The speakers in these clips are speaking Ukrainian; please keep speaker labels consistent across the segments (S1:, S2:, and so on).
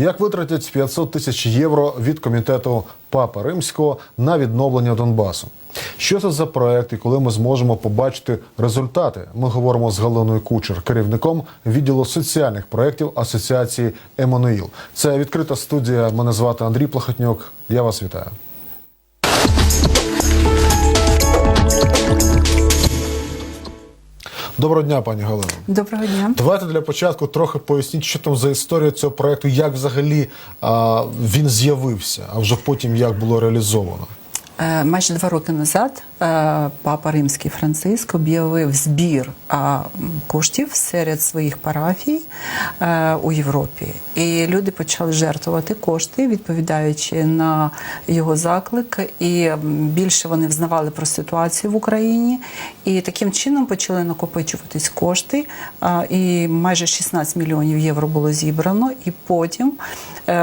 S1: Як витратять 500 тисяч євро від комітету Папа Римського на відновлення Донбасу? Що це за проект і коли ми зможемо побачити результати? Ми говоримо з Галиною Кучер, керівником відділу соціальних проєктів Асоціації Еммануїл. Це відкрита студія. Мене звати Андрій Плахотнюк. Я вас вітаю. Доброго дня, пані Галино.
S2: Доброго дня.
S1: Давайте для початку трохи поясніть, що там за історія цього проекту, як взагалі а, він з'явився, а вже потім як було реалізовано.
S2: Е, Майже два роки назад е, папа Римський Франциск об'явив збір коштів серед своїх парафій е, у Європі. І люди почали жертвувати кошти, відповідаючи на його заклик. І більше вони взнавали про ситуацію в Україні. І таким чином почали накопичуватись кошти. І майже 16 мільйонів євро було зібрано. І потім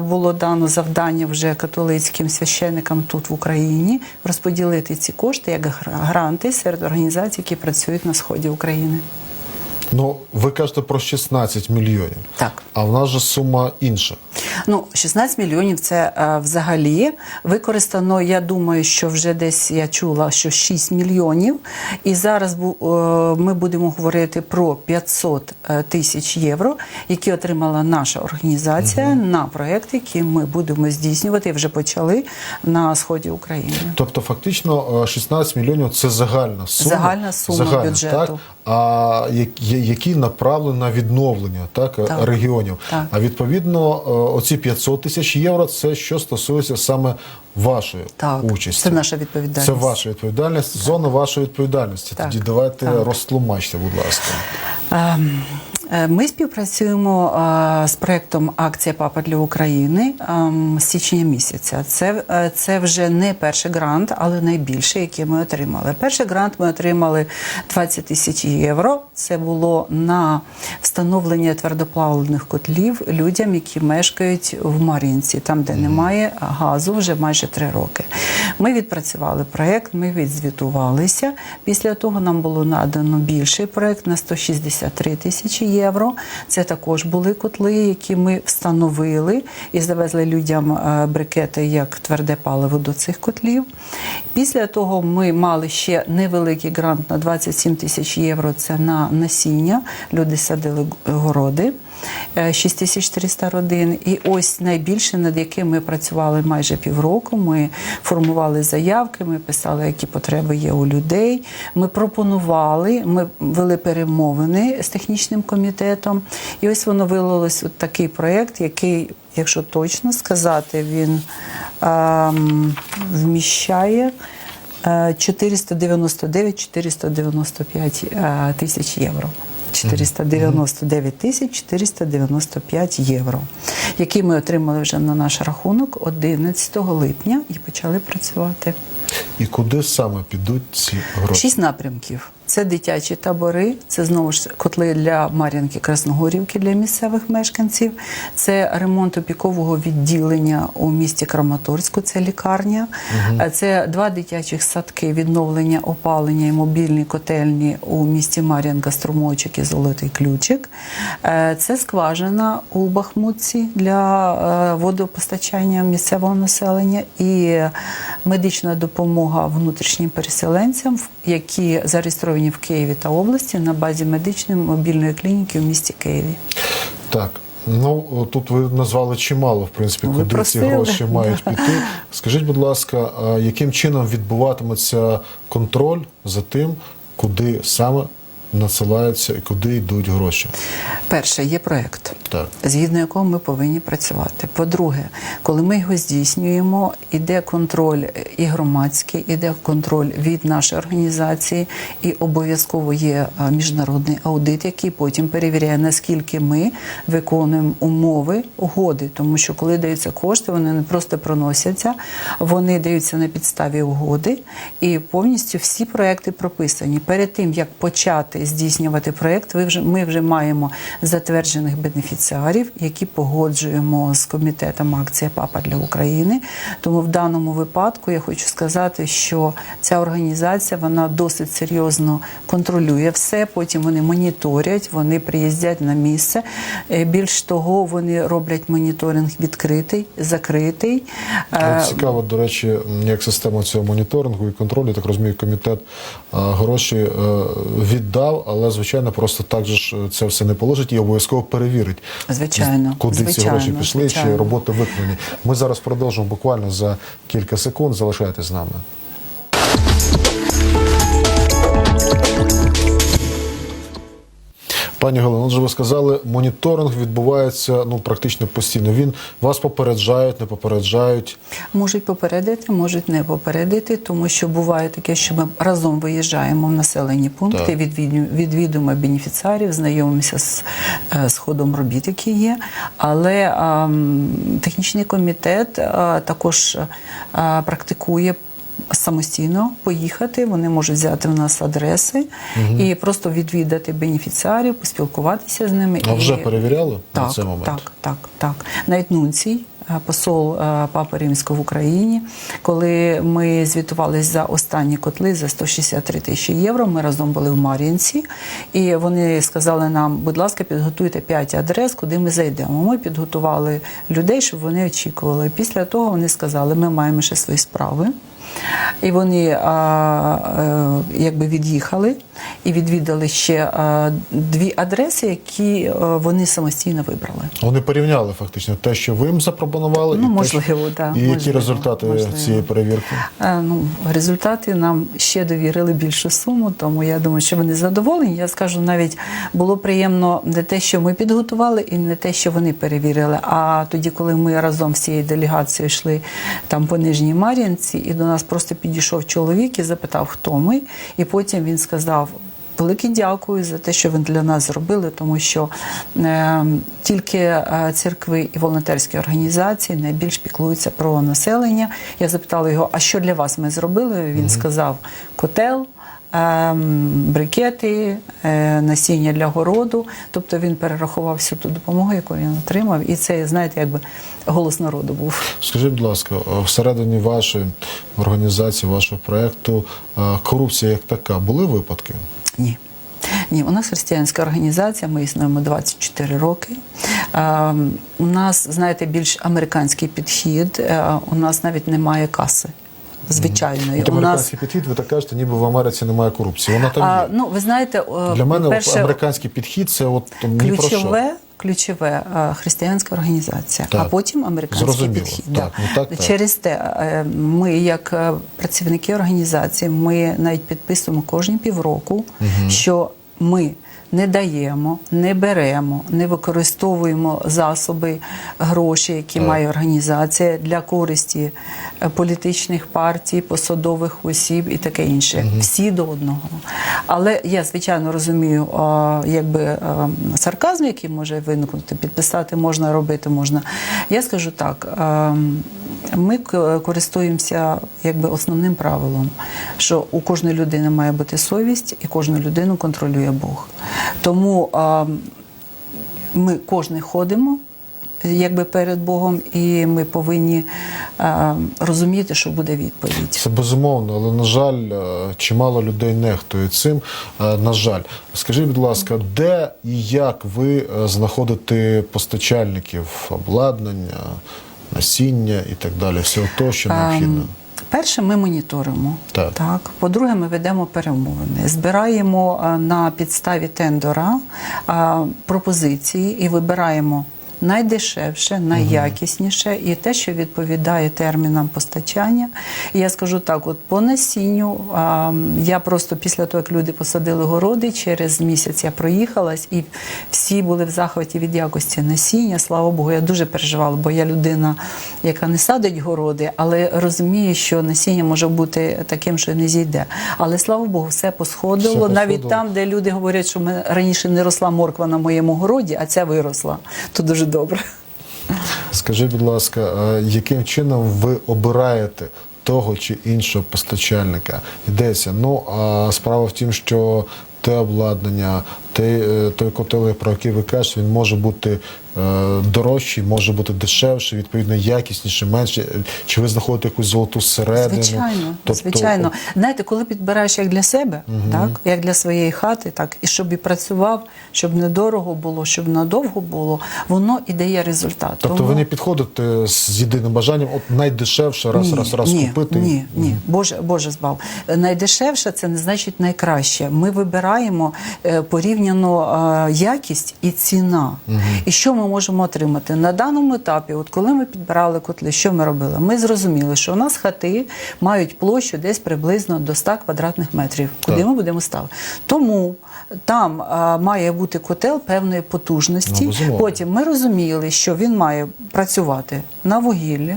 S2: було дано завдання вже католицьким священникам тут в Україні розподілити ці кошти як гранти серед організацій, які працюють на сході України.
S1: Ну, ви кажете про 16 мільйонів.
S2: Так.
S1: А в нас же сума інша.
S2: Ну, 16 мільйонів це е, взагалі використано. Я думаю, що вже десь я чула, що 6 мільйонів. І зараз бу- е, ми будемо говорити про 500 е, тисяч євро, які отримала наша організація на проект, який ми будемо здійснювати вже почали на сході України.
S1: Тобто, фактично, е, 16 мільйонів це загальна сума.
S2: Загальна сума бюджету.
S1: Так? А які направлені на відновлення так,
S2: Так.
S1: регіонів.
S2: Так.
S1: А відповідно, е, оці 500 тисяч євро це що стосується саме вашої
S2: Так,
S1: участі.
S2: це наша відповідальність.
S1: Це ваша відповідальність, зона вашої відповідальності.
S2: Так,
S1: Тоді давайте
S2: так.
S1: розтлумачте, будь ласка.
S2: Е, Ми співпрацюємо е, з проектом Акція Папа для України ем, з січня місяця. Це, е, це вже не перший грант, але найбільший, який ми отримали. Перший грант ми отримали 20 тисяч євро. Це було на встановлення твердоплавлених котлів людям, які мешкають в Мар'їнці, там, де немає газу вже майже три роки. Ми відпрацювали проект, ми відзвітувалися. Після того нам було надано більший проект на 163 тисячі євро. Це також були котли, які ми встановили і завезли людям е, брикети як тверде паливо до цих котлів. Після того ми мали ще невеликий грант на 27 тисяч євро. Це на насіння. Люди садили городи. Е, 6300 родин. І ось найбільше, над яким ми працювали майже півроку. Ми формували заявки, ми писали, які потреби є у людей. Ми пропонували, ми вели перемовини з технічним комітетом. І ось воно вилилось от такий проєкт, який, якщо точно сказати, він ем, вміщає. е, 499-495 е, тисяч євро. 499 тисяч 495 євро, які ми отримали вже на наш рахунок 11 липня і почали працювати.
S1: І куди саме підуть ці гроші?
S2: Шість напрямків. Це дитячі табори, це знову ж котли для Мар'янки Красногорівки для місцевих мешканців. Це ремонт опікового відділення у місті Краматорську, це лікарня. Е, Це два дитячих садки, відновлення опалення і мобільні котельні у місті Мар'янка, Струмочок і Золотий Ключик. Е, Це скважина у Бахмутці для е, водопостачання місцевого населення і медична допомога внутрішнім переселенцям, які зареєстровані в Києві та області на базі медичної мобільної клініки в місті Києві.
S1: Так. Ну тут ви назвали чимало, в принципі,
S2: Ви
S1: куди ці гроші мають піти. Скажіть, будь ласка, яким чином відбуватиметься контроль за тим, куди саме насилаються і куди йдуть гроші?
S2: Перше, є проект.
S1: Так.
S2: згідно якого ми повинні працювати. По-друге, коли ми його здійснюємо, іде контроль і громадський, іде контроль від нашої організації, і обов'язково є міжнародний аудит, який потім перевіряє, наскільки ми виконуємо умови угоди. Тому що коли даються кошти, вони не просто проносяться, вони даються на підставі угоди, і повністю всі проекти прописані. Перед тим як почати почати здійснювати проєкт, ви вже ми вже маємо затверджених бенефіціарів, які погоджуємо з комітетом акція Папа для України. Тому в даному випадку я хочу сказати, що ця організація вона досить серйозно контролює все. Потім вони моніторять, вони приїздять на місце. Е, Більш того, вони роблять моніторинг відкритий, закритий. Е,
S1: Цікаво, до речі, як система цього моніторингу і контролю, так розумію, комітет гроші е, віддав, але звичайно просто так же ж е, це все не положить і обов'язково перевірить.
S2: Звичайно,
S1: Куди ці гроші пішли, чи роботи виконані. Ми зараз продовжимо буквально за кілька секунд. Залишайтесь з нами. Пані Галина, отже, ви сказали, моніторинг відбувається ну практично постійно. Він вас попереджають, не попереджають.
S2: Можуть попередити, можуть не попередити, тому що буває таке, що ми разом виїжджаємо в населені пункти, відвідуємо, відвідуємо бенефіціарів, знайомимося з, е, з ходом робіт, які є. Але а, технічний комітет а, також а, практикує. Самостійно поїхати, вони можуть взяти в нас адреси і просто відвідати бенефіціарів, поспілкуватися з ними.
S1: А вже
S2: і...
S1: перевіряли на
S2: Так,
S1: цей момент?
S2: так, так, так. Навіть нунцій, е, посол е, Папи Римського в Україні, коли ми звітувалися за останні котли за 163 тисячі євро, ми разом були в Мар'їнці, і вони сказали нам, будь ласка, підготуйте 5 адрес, куди ми зайдемо. Ми підготували людей, щоб вони очікували. Після того вони сказали, ми маємо ще свої справи. І вони а, е, якби від'їхали і відвідали ще а, дві адреси, які е, вони самостійно вибрали.
S1: Вони порівняли фактично те, що ви їм запропонували,
S2: Ну,
S1: і те,
S2: можливо,
S1: що...
S2: да,
S1: і які результати
S2: можливо.
S1: цієї перевірки.
S2: Е, Ну, результати нам ще довірили більшу суму, тому я думаю, що вони задоволені. Я скажу, навіть було приємно не те, що ми підготували, і не те, що вони перевірили. А тоді, коли ми разом з всією делегацією йшли там по Нижній Мар'їнці, і до нас просто підійшов чоловік і запитав, хто ми. І потім він сказав. Велике дякую за те, що ви для нас зробили, тому що е, тільки церкви і волонтерські організації найбільш піклуються про населення. Я запитала його, а що для вас ми зробили? Він сказав: котел. Ем, Брикети, е, насіння для городу, тобто він перерахував всю ту допомогу, яку він отримав, і це, знаєте, якби голос народу був.
S1: Скажіть, будь ласка, всередині вашої організації, вашого проекту, е, корупція як така, були випадки?
S2: Ні. Ні, у нас християнська організація, ми існуємо 24 роки. Е, у нас, знаєте, більш американський підхід. Е, у нас навіть немає каси звичайної.
S1: От
S2: У нас
S1: підхід, ви так кажете, ніби в Америці немає корупції. Вона там
S2: а,
S1: є.
S2: ну ви знаєте, е,
S1: Для мене
S2: перше,
S1: американський підхід це от ні про що.
S2: ключове. Е, християнська організація,
S1: Так.
S2: а потім американський
S1: Зрозуміло.
S2: підхід.
S1: Так, ну так, так.
S2: Через те, е, ми, як працівники організації, ми навіть підписуємо кожні півроку, що ми не даємо, не беремо, не використовуємо засоби, гроші, які має організація для користі е, політичних партій, посадових осіб і таке інше. Всі до одного. Але я звичайно розумію, якби сарказм, який може виникнути, підписати можна, робити можна. Я скажу так. Ми користуємося якби основним правилом, що у кожної людини має бути совість, і кожну людину контролює Бог. Тому а, ми кожен ходимо якби перед Богом, і ми повинні а, розуміти, що буде відповідь.
S1: Це безумовно, але на жаль, чимало людей нехтує цим. На жаль, скажіть, будь ласка, де і як ви е, знаходите постачальників обладнання, насіння і так далі, всього того, що необхідно?
S2: Ем, Перше, ми моніторимо.
S1: Так.
S2: По-друге, ми ведемо перемовини, збираємо на підставі тендера пропозиції і вибираємо. Найдешевше, найякісніше і те, що відповідає термінам постачання. І я скажу так: от по насінню а, я просто після того, як люди посадили городи, через місяць я проїхалась, і всі були в захваті від якості насіння. Слава Богу, я дуже переживала, бо я людина, яка не садить городи, але розуміє, що насіння може бути таким, що не зійде. Але слава Богу, все посходило.
S1: Все
S2: Навіть
S1: посходило.
S2: там, де люди говорять, що ми раніше не росла морква на моєму городі, а ця виросла. То дуже добре.
S1: Скажіть, будь ласка, яким чином ви обираєте того чи іншого постачальника? Йдеться. Ну а справа в тім, що те обладнання, той, е, той котел, про який ви кажете, він може бути е, дорожчий, може бути дешевший, відповідно якісніший, менше. Чи ви знаходите якусь золоту середину?
S2: Звичайно,
S1: Тобто,
S2: звичайно. Знаєте, коли підбираєш як для себе, так як для своєї хати, так і щоб і працював, щоб недорого було, щоб надовго було, воно і дає результат.
S1: Тобто
S2: Тому-
S1: ви не підходите з єдиним бажанням, от найдешевше раз,
S2: ні,
S1: раз, раз
S2: ні,
S1: купити.
S2: Ні, ні, Боже, Боже збав. Найдешевше це не значить найкраще. Ми вибираємо е, порівняно е, якість і ціна. І що ми можемо отримати на даному етапі? От коли ми підбирали котли, що ми робили? Ми зрозуміли, що у нас хати мають площу десь приблизно до 100 квадратних метрів, куди
S1: Так.
S2: ми будемо ставити. Тому там е, має бути котел певної потужності.
S1: Ну.
S2: Потім ми розуміли, що він має працювати на вугіллі,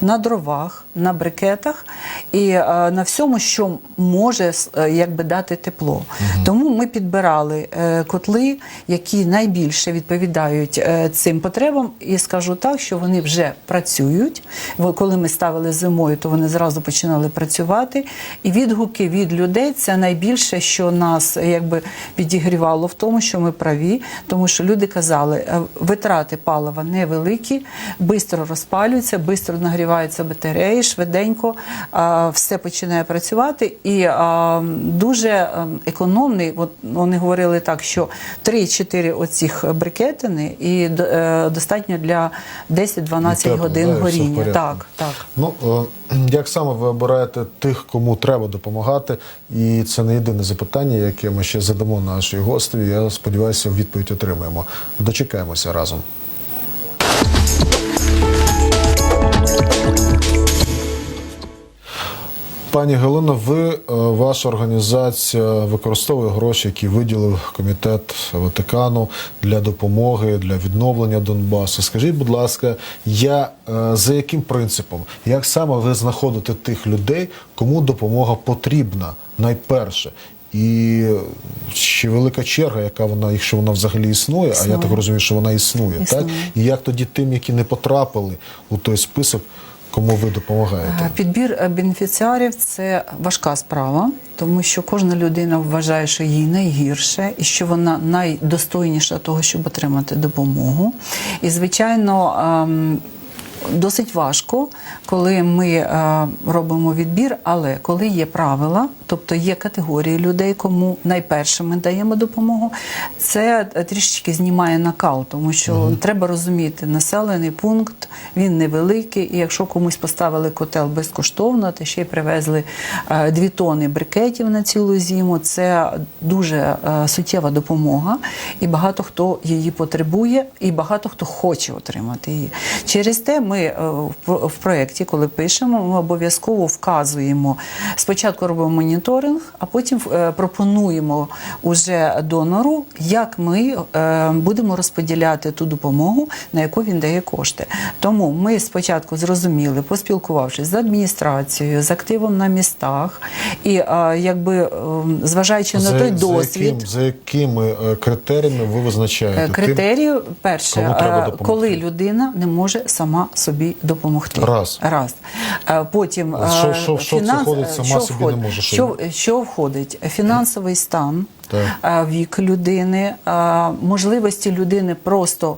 S2: на дровах, на брикетах і е, на всьому, що може е, якби дати тепло. Тому ми підбирали е, котли, які найбільше відповідають е, цим потребам, і скажу так, що вони вже працюють. Коли ми ставили зимою, то вони зразу починали працювати. І відгуки від людей це найбільше, що нас якби підігрівало в тому, що ми праві, тому що люди казали, витрати палива невеликі, швидко розпалюються, швидко нагріваються батареї, швиденько все починає працювати. І дуже е, економний. От вони говорили так, що 3-4 оцих брикетини і е, достатньо для 10-12
S1: Тепло,
S2: годин
S1: да,
S2: горіння. Так, так.
S1: Ну, е, як саме ви обираєте тих, кому треба допомагати? І це не єдине запитання, яке ми ще задамо нашій гостеві. Я сподіваюся, відповідь отримаємо. Дочекаємося разом. Пані Галина, ви, е, ваша організація використовує гроші, які виділив комітет Ватикану для допомоги, для відновлення Донбасу. Скажіть, будь ласка, я е, за яким принципом, як саме ви знаходите тих людей, кому допомога потрібна найперше? І ще велика черга, яка вона, якщо вона взагалі існує, а я так розумію, що вона існує, так? І як тоді тим, які не потрапили у той список, кому ви допомагаєте?
S2: Е, Підбір е, бенефіціарів це важка справа, тому що кожна людина вважає, що їй найгірше і що вона найдостойніша того, щоб отримати допомогу. І, звичайно, ем, досить важко, коли ми е, робимо відбір, але коли є правила, тобто є категорії людей, кому найперше ми даємо допомогу, це трішечки знімає накал, тому що треба розуміти, населений пункт він невеликий, і якщо комусь поставили котел безкоштовно, то ще й привезли е, дві тони брикетів на цілу зиму, це дуже е, суттєва допомога, і багато хто її потребує, і багато хто хоче отримати її. Через те ми е, в про- в проєкті, коли пишемо, ми обов'язково вказуємо. Спочатку робимо моніторинг, а потім е, пропонуємо уже донору, як ми е, будемо розподіляти ту допомогу, на яку він дає кошти. Тому ми спочатку зрозуміли, поспілкувавшись з адміністрацією, з активом на містах, і якби зважаючи на той досвід.
S1: яким, за якими критеріями ви визначаєте?
S2: Критерію перше, коли людина не може сама собі допомогти.
S1: Раз.
S2: Раз. Е, Потім
S1: А що-
S2: е,
S1: що- що це входить, сама
S2: що
S1: собі не може, що-
S2: Що, що входить? Фінансовий стан.
S1: Так.
S2: е, Вік людини, можливості людини просто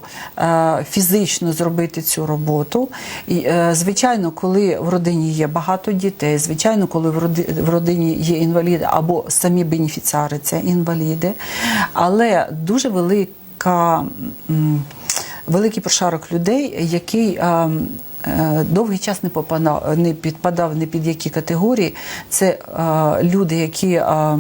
S2: фізично зробити цю роботу. І, звичайно, коли в родині є багато дітей, звичайно, коли в родині є інваліди або самі бенефіціари це інваліди, але дуже велика. Великий прошарок людей, який е, довгий час не попадав, не підпадав ні під які категорії. Це е, люди, які е, е,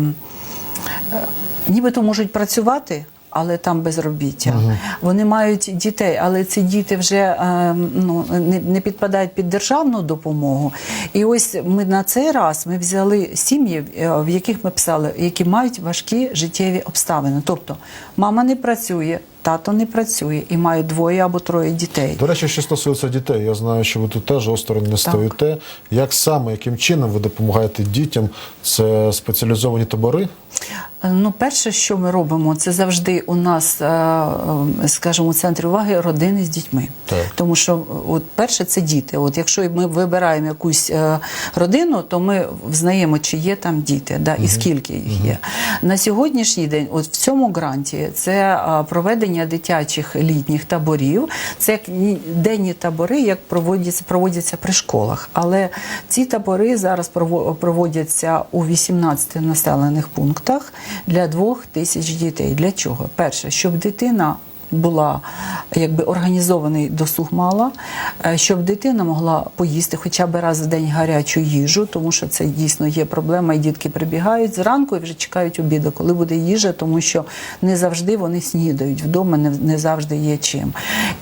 S2: нібито можуть працювати. Але там безробіття. Вони мають дітей, але ці діти вже е, ну, не, не підпадають під державну допомогу. І ось ми на цей раз ми взяли сім'ї, е, в яких ми писали, які мають важкі життєві обставини. Тобто мама не працює, тато не працює і маю двоє або троє дітей.
S1: До речі, що стосується дітей, я знаю, що ви тут теж осторонь не стоїте. Як саме, яким чином ви допомагаєте дітям? Це спеціалізовані табори?
S2: Ну, перше, що ми робимо, це завжди у нас, е, е, скажімо, у центрі уваги родини з дітьми.
S1: Так.
S2: Тому що, е, от перше, це діти. От якщо ми вибираємо якусь е, родину, то ми взнаємо, чи є там діти, да, і скільки їх є. На сьогоднішній день, от в цьому гранті, це е, проведення дитячих літніх таборів. Це як денні табори, як проводяться, проводяться при школах. Але ці табори зараз проводяться у 18 населених пунктах для двох тисяч дітей. Для чого? Перше, щоб дитина була якби організований досуг мала, е, щоб дитина могла поїсти хоча б раз в день гарячу їжу, тому що це дійсно є проблема, і дітки прибігають зранку і вже чекають обіду, коли буде їжа, тому що не завжди вони снідають вдома, не, не завжди є чим.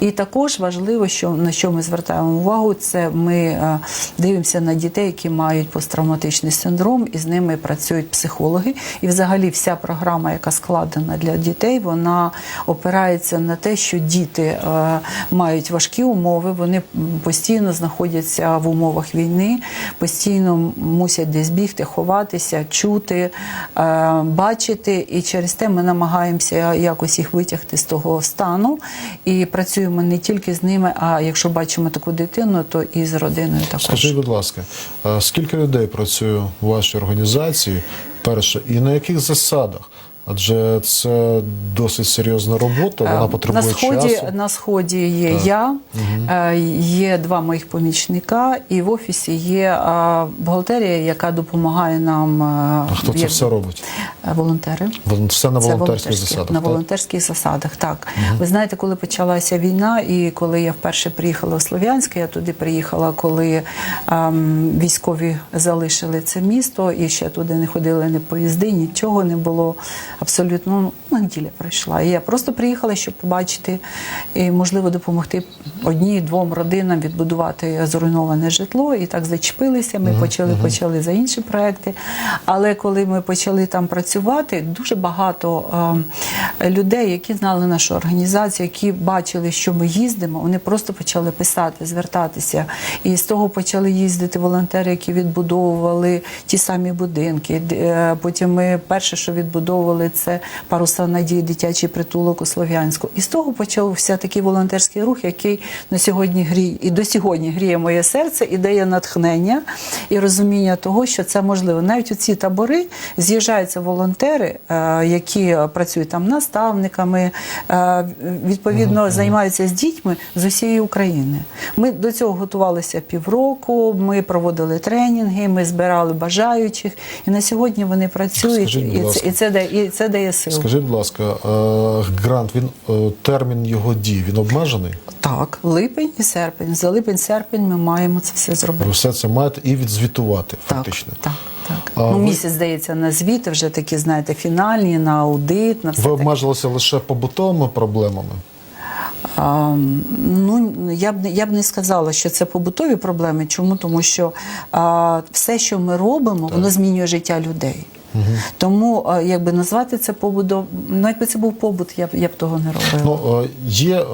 S2: І також важливо, що на що ми звертаємо увагу, це ми е, дивимося на дітей, які мають посттравматичний синдром, і з ними працюють психологи. І взагалі вся програма, яка складена для дітей, вона опирається на те, що діти е, мають важкі умови, вони постійно знаходяться в умовах війни, постійно мусять десь бігти, ховатися, чути, е, бачити. І через те ми намагаємося якось їх витягти з того стану. І працюємо не тільки з ними, а якщо бачимо таку дитину, то і з родиною також.
S1: Скажіть, будь ласка, е, скільки людей працює у вашій організації? Перше, і на яких засадах? Адже це досить серйозна робота, вона потребує
S2: Е, на сході,
S1: часу.
S2: На сході є я, е, є два моїх помічника, і в офісі є е, бухгалтерія, яка допомагає нам. е,
S1: А хто це
S2: як-
S1: все робить?
S2: Е, Волонтери.
S1: Все на волонтерських засадах.
S2: На
S1: так?
S2: волонтерських засадах, так. Ви знаєте, коли почалася війна, і коли я вперше приїхала в Слов'янськ, я туди приїхала, коли ем, військові залишили це місто, і ще туди не ходили ні поїзди, нічого не було. Абсолютно ну, неділя пройшла. І я просто приїхала, щоб побачити і, можливо, допомогти одній-двом родинам відбудувати зруйноване житло. І так зачепилися. Ми почали, почали за інші проекти. Але коли ми почали там працювати, дуже багато е, людей, які знали нашу організацію, які бачили, що ми їздимо, вони просто почали писати, звертатися. І з того почали їздити волонтери, які відбудовували ті самі будинки. Е, Потім ми перше, що відбудовували, це паруса надії дитячий притулок у Слов'янську. І з того почався такий волонтерський рух, який на сьогодні гріє і до сьогодні гріє моє серце і дає натхнення і розуміння того, що це можливо. Навіть у ці табори з'їжджаються волонтери, е, які працюють там наставниками, е, відповідно займаються з дітьми з усієї України. Ми до цього готувалися півроку. Ми проводили тренінги, ми збирали бажаючих, і на сьогодні вони працюють,
S1: Скажіть,
S2: і це, і це і це дає силу.
S1: Скажіть, будь ласка, е, грант, він е, термін його дій, він обмежений?
S2: Так, липень і серпень. За липень-серпень ми маємо це все зробити.
S1: Ви все це маєте і відзвітувати
S2: Так,
S1: фактично.
S2: так, так.
S1: А
S2: ну,
S1: ви-
S2: місяць здається на звіти, вже такі, знаєте, фінальні, на аудит, на все
S1: Ви обмежилися лише побутовими проблемами.
S2: А, ну я б я б не сказала, що це побутові проблеми. Чому? Тому що а, все, що ми робимо, воно змінює життя людей. Тому, якби назвати це побудов, ну якби це був побут, я б я б того не робила.
S1: Ну, е, є е,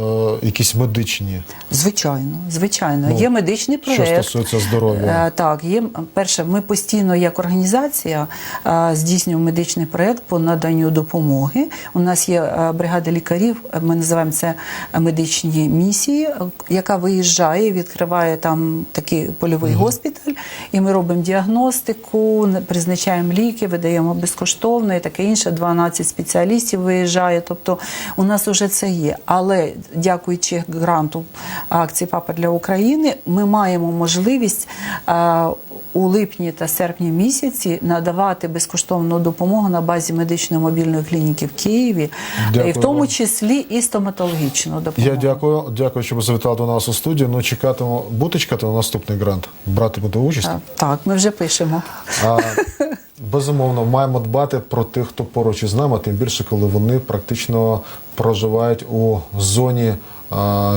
S1: якісь медичні,
S2: Звичайно, звичайно.
S1: Ну,
S2: є медичний
S1: що стосується здоров'я.
S2: Е, Так, є перше, ми постійно як організація е, здійснюємо медичний проєкт по наданню допомоги. У нас є е, бригада лікарів, е, ми називаємо це медичні місії, е, яка виїжджає, відкриває там такий польовий госпіталь, і ми робимо діагностику, призначаємо ліки, видаємо безкоштовно і таке інше. 12 спеціалістів виїжджає. Тобто у нас вже це є. Але дякуючи гранту акції Папа для України, ми маємо можливість е, у липні та серпні місяці надавати безкоштовну допомогу на базі медичної мобільної клініки в Києві,
S1: Дякую
S2: і в тому числі і стоматологічну допомогу.
S1: Я дякую, дякую, що ви завітали до нас у студію. Ну, чекатимемо, будете чекати на наступний грант? Братимете участь?
S2: Е, Так, ми вже пишемо.
S1: А, безумовно, маємо дбати про тих, хто поруч із нами, тим більше, коли вони практично проживають у зоні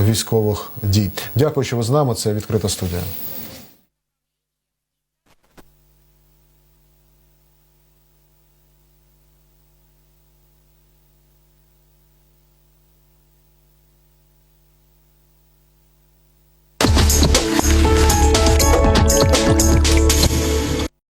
S1: військових дій. Дякую, що ви з нами. Це відкрита студія.